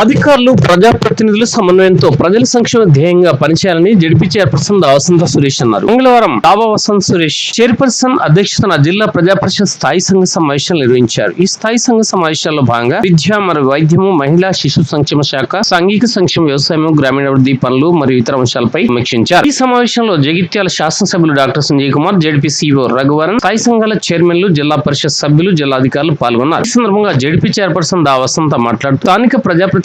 అధికారులు ప్రజాప్రతినిధుల సమన్వయంతో ప్రజల సంక్షేమ ధ్యేయంగా పనిచేయాలని జడిపి చైర్పర్సన్ వసంత సురేష్ అన్నారు. మంగళవారం డాబా వసంత సురేష్ చైర్పర్సన్ అధ్యక్షతన జిల్లా ప్రజా పరిషత్ స్థాయి సంఘ సమావేశాలు నిర్వహించారు. ఈ స్థాయి సంఘ సమావేశాల్లో భాగంగా విద్య మరియు వైద్యము మహిళా శిశు సంక్షేమ శాఖ సాంఘిక సంక్షేమ వ్యవసాయం గ్రామీణాభివృద్ధి పనులు మరియు ఇతర అంశాలపై సమీక్షించారు. ఈ సమావేశంలో జగిత్యాల శాసనసభ్యులు doctor Sanjay Kumar ZP CEO Raghuvaran స్థాయి సంఘాల చైర్మన్లు జిల్లా పరిషత్ సభ్యులు జిల్లా అధికారులు పాల్గొన్నారు. ఈ సందర్భంగా జడిపి చైర్పర్సన్ దా వసంత మాట్లాడుతూ స్థానిక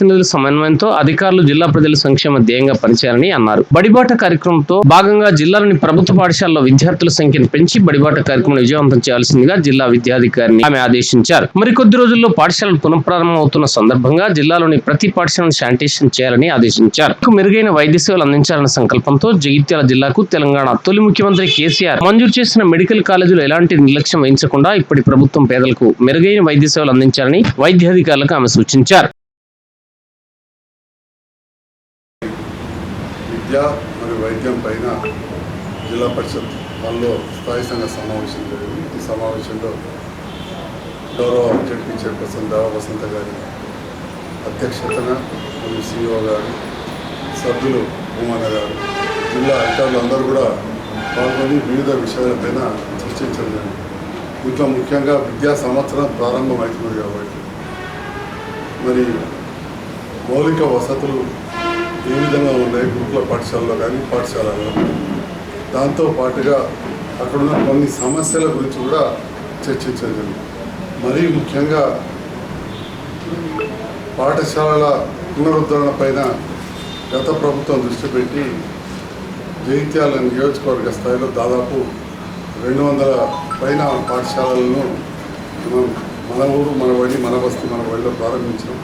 ప్రజాప్రతినిధుల సమన్వయంతో అధికారులు జిల్లా ప్రజల సంక్షేమ ధ్యేయంగా పనిచేయాలని అన్నారు. బడిబాట కార్యక్రమంతో భాగంగా జిల్లాలోని ప్రభుత్వ పాఠశాలలో విద్యార్థుల సంఖ్యను పెంచి బడిబాట కార్యక్రమం విజయవంతం చేయాల్సిందిగా జిల్లా విద్యాధికారిని ఆమె ఆదేశించారు. మరికొద్ది రోజుల్లో పాఠశాలలు పునఃప్రారంభం అవుతున్న సందర్భంగా జిల్లాలోని ప్రతి పాఠశాలను శానిటేషన్ చేయాలని ఆదేశించారు. మెరుగైన వైద్య సేవలు అందించాలన్న సంకల్పంతో జగిత్యాల జిల్లాకు తెలంగాణ తొలి ముఖ్యమంత్రి కేసీఆర్ మంజూరు చేసిన మెడికల్ కాలేజీలు ఎలాంటి నిర్లక్ష్యం వహించకుండా ఇప్పటి ప్రభుత్వం పేదలకు మెరుగైన వైద్య సేవలు అందించాలని వైద్యాధికారులకు ఆమె సూచించారు. విద్య మరియు వైద్యం పైన జిల్లా పరిషత్ హాల్లో స్థాయి సంఘ సమావేశం జరిగింది. ఈ సమావేశంలో గౌరవ జడ్పీ చైర్పర్సన్ దేవ వసంత గారి అధ్యక్షతన మరియు సిఇఓ గారు సభ్యులు భూమన్న గారు జిల్లా అధికారులు అందరూ కూడా పాల్గొని వివిధ విషయాలపైన చర్చించడం జరిగింది. ఇంట్లో ముఖ్యంగా విద్యా సంవత్సరం ప్రారంభమవుతున్నది కాబట్టి మరి మౌలిక వసతులు ఏ విధంగా ఉన్నాయి గురుకుల పాఠశాలలో కానీ పాఠశాలలో దాంతో పాటుగా అక్కడున్న కొన్ని సమస్యల గురించి కూడా చర్చించడం జరిగింది. మరీ ముఖ్యంగా పాఠశాలల పునరుద్ధరణ పైన గత ప్రభుత్వం దృష్టి పెట్టి జైత్యాల నియోజకవర్గ స్థాయిలో దాదాపు రెండు వందల పైన పాఠశాలలను మనం మన ఊరు మన బడి మన బస్తీ మన బడిలో ప్రారంభించాం.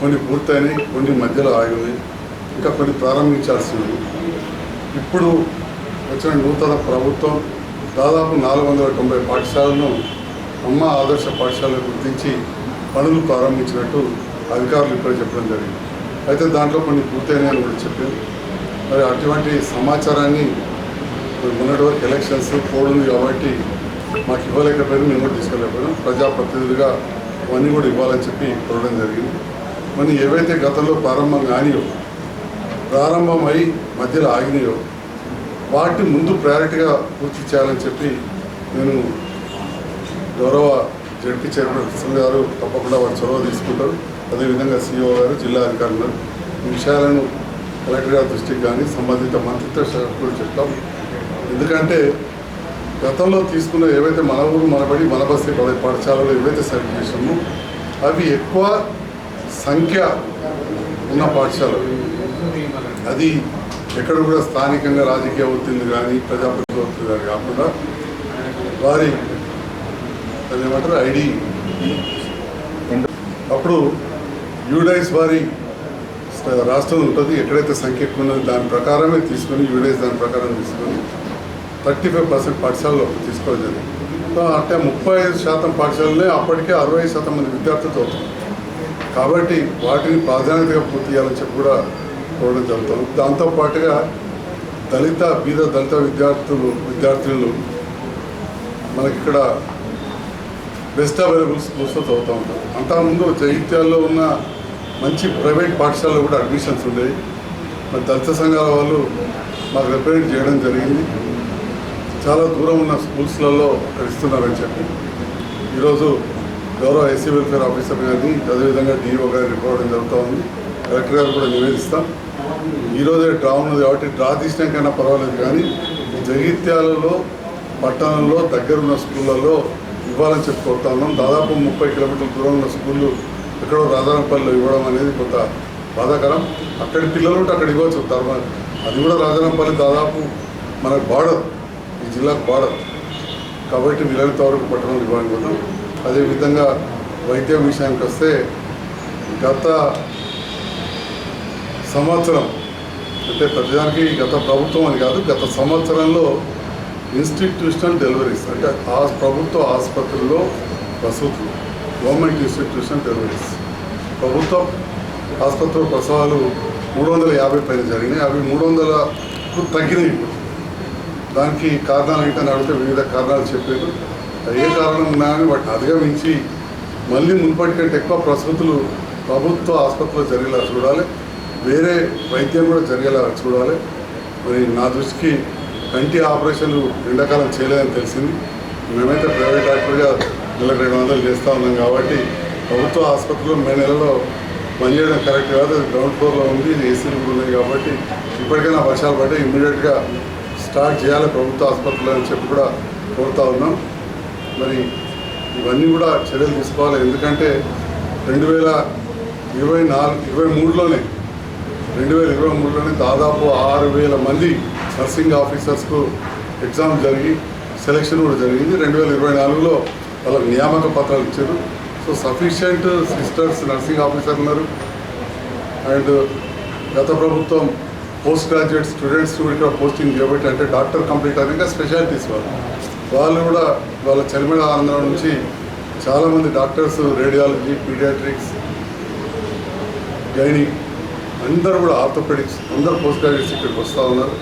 కొన్ని పూర్తయినాయి కొన్ని మధ్యలో ఆగి ఇంకా కొన్ని ప్రారంభించాల్సి ఉంది ఇప్పుడు వచ్చిన నూతన ప్రభుత్వం దాదాపు నాలుగు వందల తొంభై పాఠశాలను అమ్మ ఆదర్శ పాఠశాలను గుర్తించి పనులు ప్రారంభించినట్టు అధికారులు ఇప్పుడే చెప్పడం జరిగింది. అయితే దాంట్లో కొన్ని పూర్తయినాయని కూడా చెప్పింది మరి అటువంటి సమాచారాన్ని మొన్నటి వరకు ఎలక్షన్స్ పోడుంది కాబట్టి మాకు ఇవ్వలేకపోయినా మేము కూడా తీసుకెళ్ళకపోయినాం ప్రజాప్రతినిధులుగా అవన్నీ కూడా ఇవ్వాలని చెప్పి కోరడం జరిగింది. మనం ఏవైతే గతంలో ప్రారంభం కానియో ప్రారంభమై మధ్యలో ఆగినాయో వాటి ముందు ప్రయారిటీగా పూర్తి చేయాలని చెప్పి నేను గౌరవ జడ్పీ చైర్పర్సన్ గారు తప్పకుండా వారు చొరవ తీసుకుంటారు. అదేవిధంగా సీఈఓ గారు జిల్లా అధికారులు ఈ విషయాలను కలెక్టర్ గారి దృష్టికి కానీ సంబంధిత మంత్రిత్వ శాఖలు చెప్తాం. ఎందుకంటే గతంలో తీసుకున్న ఏవైతే మన ఊరు మనబడి మన బస్తీ పడ- పాఠశాలలో ఏవైతే సెలెక్ట్ చేసామో అవి ఎక్కువ సంఖ్య ఉన్న పాఠశాలలు. అది ఎక్కడ కూడా స్థానికంగా రాజకీయ ఒత్తిళ్ళు కానీ ప్రజాప్రతినిధి ఒత్తిళ్ళు కానీ కాకుండా వారి ఏమంటారు? ఐడి. అప్పుడు యూడైస్ వారి రాష్ట్రం ఉంటుంది. ఎక్కడైతే సంఖ్య ఎక్కువ ఉన్నది దాని ప్రకారమే తీసుకొని యూడైస్ దాని ప్రకారం తీసుకొని థర్టీ ఫైవ్ పర్సెంట్ పాఠశాలలో తీసుకోవడం జరిగింది. సో అంటే ముప్పై ఐదు శాతం పాఠశాలలే అప్పటికే అరవై శాతం మంది విద్యార్థులతో అవుతుంది కాబట్టి వాటిని ప్రాధాన్యతగా పూర్తి చేయాలని చెప్పి కూడా కోరడం జరుగుతుంది. దాంతోపాటుగా దళిత బీద దళిత విద్యార్థులు విద్యార్థులు మనకి ఇక్కడ బెస్ట్ అవైలబుల్ స్కూల్స్లో చదువుతూ ఉంటారు. అంతకుముందు జగిత్యాల్లో ఉన్న మంచి ప్రైవేట్ పాఠశాలలో కూడా అడ్మిషన్స్ ఉండేవి. మరి దళిత సంఘాల వాళ్ళు మాకు రిప్రజెంట్ చేయడం జరిగింది. చాలా దూరం ఉన్న స్కూల్స్లలో అక్కడ ఇస్తున్నారని చెప్పి ఈరోజు గౌరవ ఎస్సీ వెల్ఫేర్ ఆఫీసర్ గారిని అదేవిధంగా డిఓ గారిని రిపోవడం జరుగుతూ ఉంది కలెక్టర్ గారు కూడా నివేదిస్తాం. ఈరోజే డ్రా ఉన్నది కాబట్టి డ్రా తీసినాకైనా పర్వాలేదు కానీ జగిత్యాలలో పట్టణంలో దగ్గరున్న స్కూళ్ళలో ఇవ్వాలని చెప్పి కోరుతా ఉన్నాం. దాదాపు ముప్పై కిలోమీటర్ల దూరం ఉన్న స్కూళ్ళు ఎక్కడో రాజానపల్లిలో ఇవ్వడం అనేది కొంత బాధాకరం. అక్కడి పిల్లలు ఉంటే అక్కడ ఇవ్వచ్చు ధర్మ అది కూడా రాజానపల్లి దాదాపు మనకు బార్డర్ ఈ జిల్లాకు బార్డర్. కాబట్టి వీలైనంత వరకు పట్టణంలో ఇవ్వాలనుకుంటాం అదేవిధంగా వైద్యం విషయానికి వస్తే గత సంవత్సరం అంటే ప్రతిదానికి గత ప్రభుత్వం అని కాదు గత సంవత్సరంలో ఇన్స్టిట్యూషనల్ డెలివరీస్ అంటే ఆ ప్రభుత్వ ఆసుపత్రుల్లో ప్రసూతులు గవర్నమెంట్ ఇన్స్టిట్యూషనల్ డెలివరీస్ ప్రభుత్వ ఆసుపత్రి ప్రసవాలు మూడు వందల యాభై పైన జరిగినాయి. అవి మూడు వందలకు తగ్గినాయి ఇప్పుడు. దానికి కారణాలు ఏంటని అడిగితే వివిధ కారణాలు చెప్పారు. ఏ కారణం ఉన్నా కానీ వాటిని అధిగమించి మళ్ళీ మునుపటి కంటే ఎక్కువ ప్రసూతులు ప్రభుత్వ ఆసుపత్రిలో జరిగేలా చూడాలి. వేరే వైద్యం కూడా జరిగేలా చూడాలి. మరి నా దృష్టికి కంటి ఆపరేషన్లు ఎండాకాలం చేయలేదని తెలిసింది. మేమైతే ప్రైవేట్ డాక్టర్గా నెలకు రెండు వందలు చేస్తూ ఉన్నాం కాబట్టి ప్రభుత్వ ఆసుపత్రిలో మే నెలలో పనిచేయడం కరెక్ట్ కాదు. గ్రౌండ్ ఫ్లోర్లో ఉంది ఏసీలు ఉన్నాయి కాబట్టి ఇప్పటికైనా వర్షాలు పడితే ఇమ్మీడియట్గా స్టార్ట్ చేయాలి ప్రభుత్వ ఆసుపత్రులు అని చెప్పి కూడా కోరుతా ఉన్నాం. మరి ఇవన్నీ కూడా చర్యలు తీసుకోవాలి. ఎందుకంటే రెండు వేల ఇరవై నాలుగు ఇరవై మూడులోనే రెండు వేల ఇరవై మూడులోనే దాదాపు ఆరు వేల మంది నర్సింగ్ ఆఫీసర్స్కు ఎగ్జామ్ జరిగి సెలక్షన్ కూడా జరిగింది. రెండు వేల ఇరవై నాలుగులో వాళ్ళకి నియామక పత్రాలు ఇచ్చారు. So sufficient sisters nursing officer ఉన్నారు. అండ్ గత ప్రభుత్వం పోస్ట్ గ్రాడ్యుయేట్ స్టూడెంట్స్ కూడా ఇక్కడ పోస్టింగ్ చేయబట్టి అంటే డాక్టర్ కంప్లీట్ అయినాక స్పెషాలిటీస్ వాళ్ళు. వాళ్ళు కూడా వాళ్ళ చలిమల ఆంధ్ర నుంచి చాలామంది డాక్టర్స్ రేడియాలజీ పీడియాట్రిక్స్ గైనిక్ అందరూ కూడా ఆర్థోపెడిక్స్ అందరూ పోస్ట్ గ్రాడ్యుయేట్స్ ఇక్కడికి వస్తూ ఉన్నారు.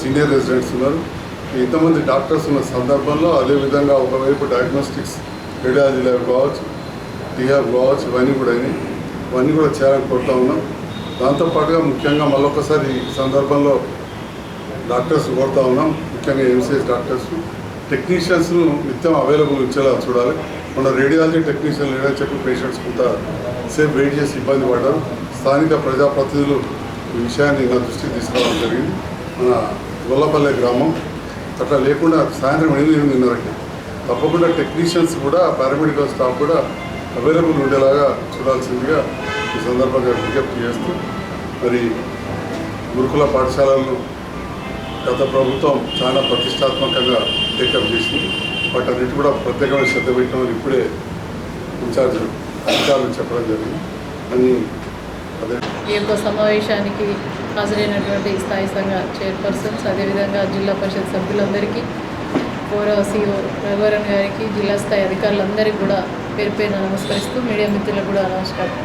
సీనియర్ రెసిడెంట్స్ ఉన్నారు. ఇంతమంది డాక్టర్స్ ఉన్న సందర్భంలో అదేవిధంగా ఒకవైపు డయాగ్నోస్టిక్స్ రేడియాలజీ ల్యాబ్ కావచ్చు టీఆర్ కావచ్చు ఇవన్నీ కూడా అయినాయి. ఇవన్నీ కూడా చేయాలని కోరుతా ఉన్నాం. దాంతోపాటుగా ముఖ్యంగా మళ్ళొకసారి ఈ సందర్భంలో డాక్టర్స్ కోరుతా ఉన్నాం. ముఖ్యంగా ఎంసీఎస్ డాక్టర్స్. టెక్నీషియన్స్ను నిత్యం అవైలబుల్ ఉంచేలా చూడాలి. మన రేడియాలజీ టెక్నీషియన్ లేదని చెప్పి పేషెంట్స్ కొంత సేఫ్ వెయిట్ చేసి ఇబ్బంది పడ్డారు. స్థానిక ప్రజాప్రతినిధులు ఈ విషయాన్ని నా దృష్టికి తీసుకురావడం జరిగింది. మన గొల్లపల్లె గ్రామం. అట్లా లేకుండా సాయంత్రం ఎనిమిది ఎనిమిదిన్నరకి తప్పకుండా టెక్నీషియన్స్ కూడా పారామెడికల్ స్టాఫ్ కూడా అవైలబుల్ ఉండేలాగా చూడాల్సిందిగా ఈ సందర్భంగా విజ్ఞప్తి చేస్తూ మరి గురుకుల పాఠశాలలను గత ప్రభుత్వం చాలా ప్రతిష్టాత్మకంగా టేకప్ చేసి వాటన్నిటి కూడా ప్రత్యేకమైన శ్రద్ధ పెట్టడం ఇప్పుడే ఇన్ఛార్జ్ అధికారులు చెప్పడం జరిగింది. అని అదే ఈ యొక్క సమావేశానికి హాజరైనటువంటి స్థాయి సంఘ చైర్పర్సన్స్ అదేవిధంగా జిల్లా పరిషత్ సభ్యులందరికీ గౌరవ సీఓ రఘువరన్ గారికి జిల్లా స్థాయి అధికారులందరికీ కూడా పేరు పేరున నమస్కరిస్తూ మీడియా మిత్రులకు కూడా నమస్కారం.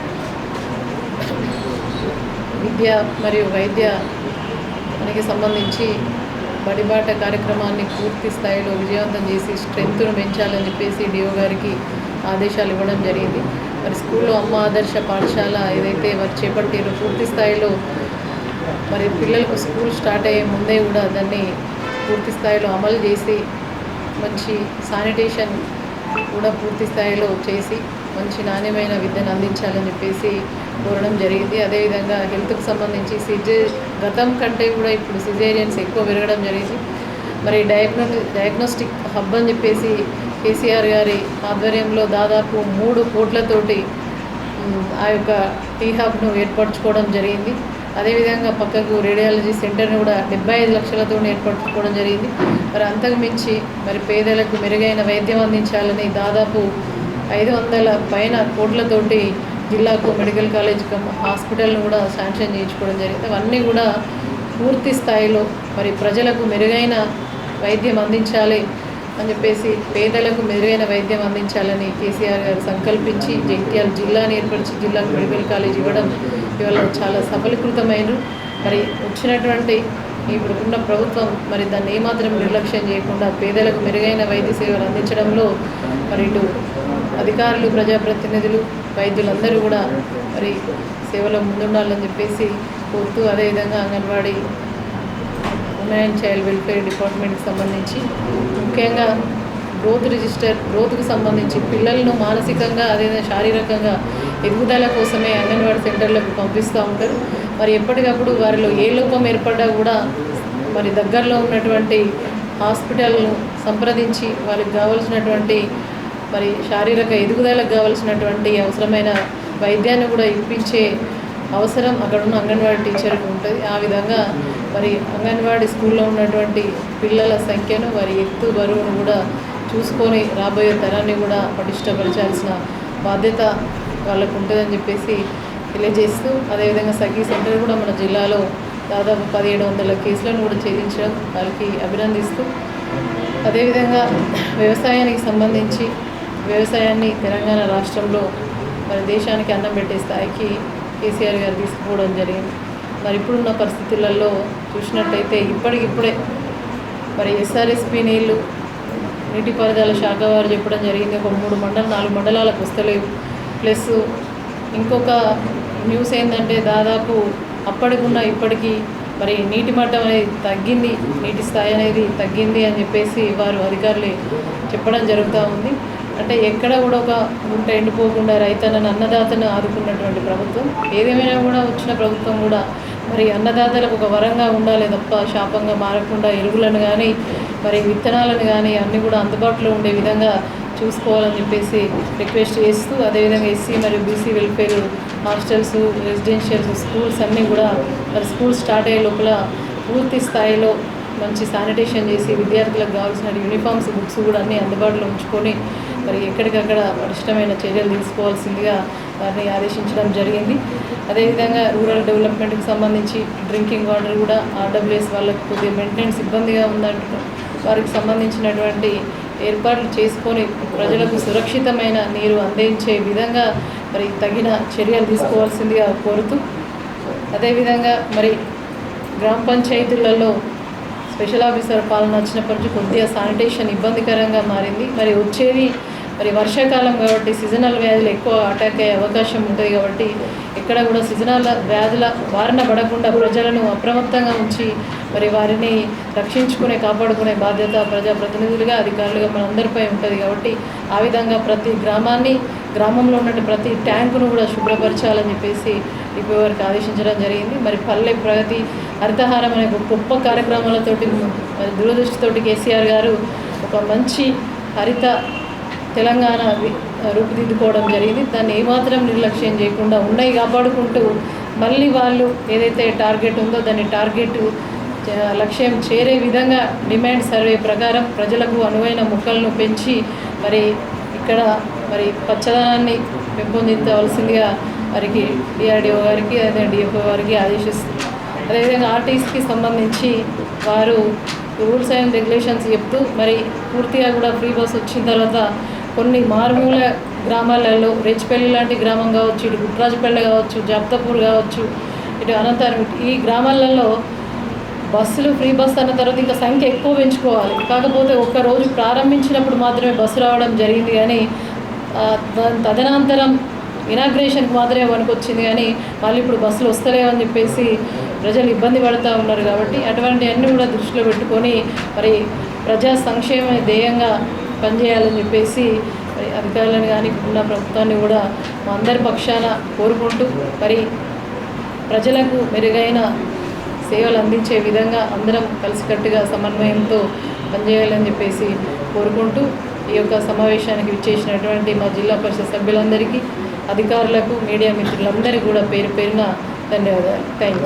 విద్య మరియు వైద్య దానికి సంబంధించి బడిబాట కార్యక్రమాన్ని పూర్తి స్థాయిలో విజయవంతం చేసి స్ట్రెంగ్త్ను పెంచాలని చెప్పేసి డిఓ గారికి ఆదేశాలు ఇవ్వడం జరిగింది. మరి స్కూల్లో అమ్మ ఆదర్శ పాఠశాల ఏదైతే వారు చేపట్టారో పూర్తి స్థాయిలో మరి పిల్లలకు స్కూల్ స్టార్ట్ అయ్యే ముందే కూడా దాన్ని పూర్తి స్థాయిలో అమలు చేసి మంచి శానిటేషన్ కూడా పూర్తి స్థాయిలో చేసి మంచి నాణ్యమైన విద్యను అందించాలని చెప్పేసి కోరడం జరిగింది. అదేవిధంగా హెల్త్కి సంబంధించి సిజే గతం కంటే కూడా ఇప్పుడు సిజేరియన్స్ ఎక్కువ పెరగడం జరిగింది. మరి డయాగ్నో డయాగ్నోస్టిక్ హబ్ అని చెప్పేసి కేసీఆర్ గారి ఆధ్వర్యంలో దాదాపు మూడు కోట్లతోటి ఆ యొక్క టీ హబ్ను ఏర్పరచుకోవడం జరిగింది. అదేవిధంగా పక్కకు రేడియాలజీ సెంటర్ని కూడా డెబ్బై ఐదు లక్షలతో ఏర్పరచుకోవడం జరిగింది. మరి అంతకు మించి మరి పేదలకు మెరుగైన వైద్యం అందించాలని దాదాపు ఐదు వందల పైన కోట్లతోటి జిల్లాకు మెడికల్ కాలేజ్ హాస్పిటల్ను కూడా శాంక్షన్ చేయించుకోవడం జరిగింది. అవన్నీ కూడా పూర్తి స్థాయిలో మరి ప్రజలకు మెరుగైన వైద్యం అందించాలి అని చెప్పేసి పేదలకు మెరుగైన వైద్యం అందించాలని కేసీఆర్ గారు సంకల్పించి జగిత్యాల జిల్లాని ఏర్పరిచి జిల్లాకు మెడికల్ కాలేజ్ ఇవ్వడం ఇవాళ చాలా సఫలీకృతమైన మరి వచ్చినటువంటి ఇప్పుడు ఉన్న ప్రభుత్వం మరి దాన్ని ఏమాత్రం నిర్లక్ష్యం చేయకుండా పేదలకు మెరుగైన వైద్య సేవలు అందించడంలో మరి ఇటు అధికారులు ప్రజాప్రతినిధులు వైద్యులందరూ కూడా మరి సేవలో ముందుండాలని చెప్పేసి కోరుతూ అదేవిధంగా anganwadi women and child welfare డిపార్ట్మెంట్కి సంబంధించి ముఖ్యంగా గ్రోత్ రిజిస్టర్ గ్రోత్కు సంబంధించి పిల్లలను మానసికంగా అదేవిధంగా శారీరకంగా ఎదుగుదల కోసమే అంగన్వాడీ సెంటర్లకు పంపిస్తూ ఉంటారు. మరి ఎప్పటికప్పుడు వారిలో ఏ లోపం ఏర్పడ్డా కూడా మరి దగ్గరలో ఉన్నటువంటి హాస్పిటల్ను సంప్రదించి వారికి కావాల్సినటువంటి మరి శారీరక ఎదుగుదలకు కావలసినటువంటి అవసరమైన వైద్యాన్ని కూడా ఇప్పించే అవసరం అక్కడ ఉన్న అంగన్వాడీ టీచర్కి ఉంటుంది. ఆ విధంగా మరి అంగన్వాడీ స్కూల్లో ఉన్నటువంటి పిల్లల సంఖ్యను వారి ఎత్తు బరువును కూడా చూసుకొని రాబోయే తరాన్ని కూడా పటిష్టపరచాల్సిన బాధ్యత వాళ్ళకు ఉంటుందని చెప్పేసి తెలియజేస్తూ అదేవిధంగా సఖీ సెంటర్ కూడా మన జిల్లాలో దాదాపు పదిహేడు వందల కేసులను కూడా ఛేదించడం వాళ్ళకి అభినందిస్తూ అదేవిధంగా వ్యవసాయానికి సంబంధించి వ్యవసాయాన్ని తెలంగాణ రాష్ట్రంలో మరి దేశానికి అన్నం పెట్టే స్థాయికి కేసీఆర్ గారు తీసుకుపోవడం జరిగింది. మరి ఇప్పుడున్న పరిస్థితులలో చూసినట్టయితే ఇప్పటికిప్పుడే మరి ఎస్ఆర్ఎస్పి నీళ్ళు నీటిపారుదల శాఖ వారు చెప్పడం జరిగింది. ఒక మూడు మండలం నాలుగు మండలాలకు వస్తలేవు ప్లస్ ఇంకొక న్యూస్ ఏంటంటే దాదాపు అప్పటికున్న ఇప్పటికీ మరి నీటి మట్టం అనేది తగ్గింది నీటి స్థాయి అనేది తగ్గింది అని చెప్పేసి వారు అధికారులు చెప్పడం జరుగుతూ ఉంది. అంటే ఎక్కడ కూడా ఒక గుంట ఎండిపోకుండా రైతన్నను అన్నదాతను ఆదుకున్నటువంటి ప్రభుత్వం. ఏదేమైనా కూడా వచ్చిన ప్రభుత్వం కూడా మరి అన్నదాతలకు ఒక వరంగా ఉండాలి తప్ప శాపంగా మారకుండా ఎరువులను కానీ మరి విత్తనాలను కానీ అన్నీ కూడా అందుబాటులో ఉండే విధంగా చూసుకోవాలని చెప్పేసి రిక్వెస్ట్ చేస్తూ అదేవిధంగా ఎస్సీ మరియు BC welfare hostels residentials schools అన్నీ కూడా మరి స్కూల్ స్టార్ట్ అయ్యే లోపల పూర్తి స్థాయిలో మంచి శానిటేషన్ చేసి విద్యార్థులకు కావాల్సిన యూనిఫామ్స్ బుక్స్ కూడా అన్నీ అందుబాటులో ఉంచుకొని మరి ఎక్కడికక్కడ పటిష్టమైన చర్యలు తీసుకోవాల్సిందిగా వారిని ఆదేశించడం జరిగింది. అదేవిధంగా రూరల్ డెవలప్మెంట్కి సంబంధించి డ్రింకింగ్ వాటర్ కూడా ఆర్డబ్ల్యూఎస్ వాళ్ళకు కొద్దిగా మెయింటెనెన్స్ ఇబ్బందిగా ఉందంటున్నారు వారికి సంబంధించినటువంటి ఏర్పాట్లు చేసుకొని ప్రజలకు సురక్షితమైన నీరు అందించే విధంగా మరి తగిన చర్యలు తీసుకోవాల్సిందిగా కోరుతూ అదేవిధంగా మరి గ్రామ పంచాయతీలలో స్పెషల్ ఆఫీసర్ పాలన వచ్చినప్పటి నుంచి కొద్దిగా శానిటేషన్ ఇబ్బందికరంగా మారింది. మరి వచ్చేది మరి వర్షాకాలం కాబట్టి సీజనల్ వ్యాధులు ఎక్కువ అటాక్ అయ్యే అవకాశం ఉంటుంది కాబట్టి ఎక్కడ కూడా సీజనల్ వ్యాధుల బారిన పడకుండా ప్రజలను అప్రమత్తంగా ఉంచి మరి వారిని రక్షించుకునే కాపాడుకునే బాధ్యత ప్రజాప్రతినిధులుగా అధికారులుగా మనందరిపై ఉంటుంది కాబట్టి ఆ విధంగా ప్రతి గ్రామాన్ని గ్రామంలో ఉన్న ప్రతి ట్యాంకును కూడా శుభ్రపరచాలని చెప్పేసి ఇప్పుడు వారికి ఆదేశించడం జరిగింది. మరి పల్లె ప్రగతి హరితహారం అనే గొప్ప కార్యక్రమాలతోటి మరి దూరదృష్టితోటి కేసీఆర్ గారు ఒక మంచి హరిత తెలంగాణ రూపుదిద్దుకోవడం జరిగింది. దాన్ని ఏమాత్రం నిర్లక్ష్యం చేయకుండా ఉన్నాయి కాపాడుకుంటూ మళ్ళీ వాళ్ళు ఏదైతే టార్గెట్ ఉందో దాన్ని టార్గెట్ లక్ష్యం చేరే విధంగా డిమాండ్ సర్వే ప్రకారం ప్రజలకు అనువైన మొక్కలను పెంచి మరి ఇక్కడ మరి పచ్చదనాన్ని పెంపొందించవలసిందిగా వారికి డిఆర్డిఓ గారికి అదే డిఎఫ్ఓ గారికి ఆదేశిస్తుంది అదేవిధంగా ఆర్టీసీకి సంబంధించి వారు రూల్స్ అండ్ రెగ్యులేషన్స్ చెప్తూ మరి పూర్తిగా కూడా ఫ్రీ బస్ వచ్చిన తర్వాత కొన్ని మారుమూల గ్రామాలలో రేచిపల్లి లాంటి గ్రామం కావచ్చు ఇటు గుట్రాజపల్లి కావచ్చు జప్తపూర్ కావచ్చు ఇటు అనంతరం ఈ గ్రామాలలో బస్సులు ఫ్రీ బస్ అన్న తర్వాత ఇంకా సంఖ్య ఎక్కువ పెంచుకోవాలి. కాకపోతే ఒక్క రోజు ప్రారంభించినప్పుడు మాత్రమే బస్సు రావడం జరిగింది కానీ తదనంతరం ఇనాగ్రేషన్కి మాత్రమే పనికొచ్చింది కానీ మళ్ళీ ఇప్పుడు బస్సులు వస్తలేవని చెప్పేసి ప్రజలు ఇబ్బంది పడుతూ ఉన్నారు కాబట్టి అటువంటి అన్నీ కూడా దృష్టిలో పెట్టుకొని మరి ప్రజా సంక్షేమ ధ్యేయంగా పనిచేయాలని చెప్పేసి మరి అధికారులను కానీ ఉన్న ప్రభుత్వాన్ని కూడా మా అందరి పక్షాన కోరుకుంటూ మరి ప్రజలకు మెరుగైన సేవలు అందించే విధంగా అందరం కలిసికట్టుగా సమన్వయంతో పనిచేయాలని చెప్పేసి కోరుకుంటూ ఈ యొక్క సమావేశానికి విచ్చేసినటువంటి మా జిల్లా పరిషత్ సభ్యులందరికీ అధికారులకు మీడియా మిత్రులందరికీ కూడా పేరు పేరున ధన్యవాదాలు. Thank you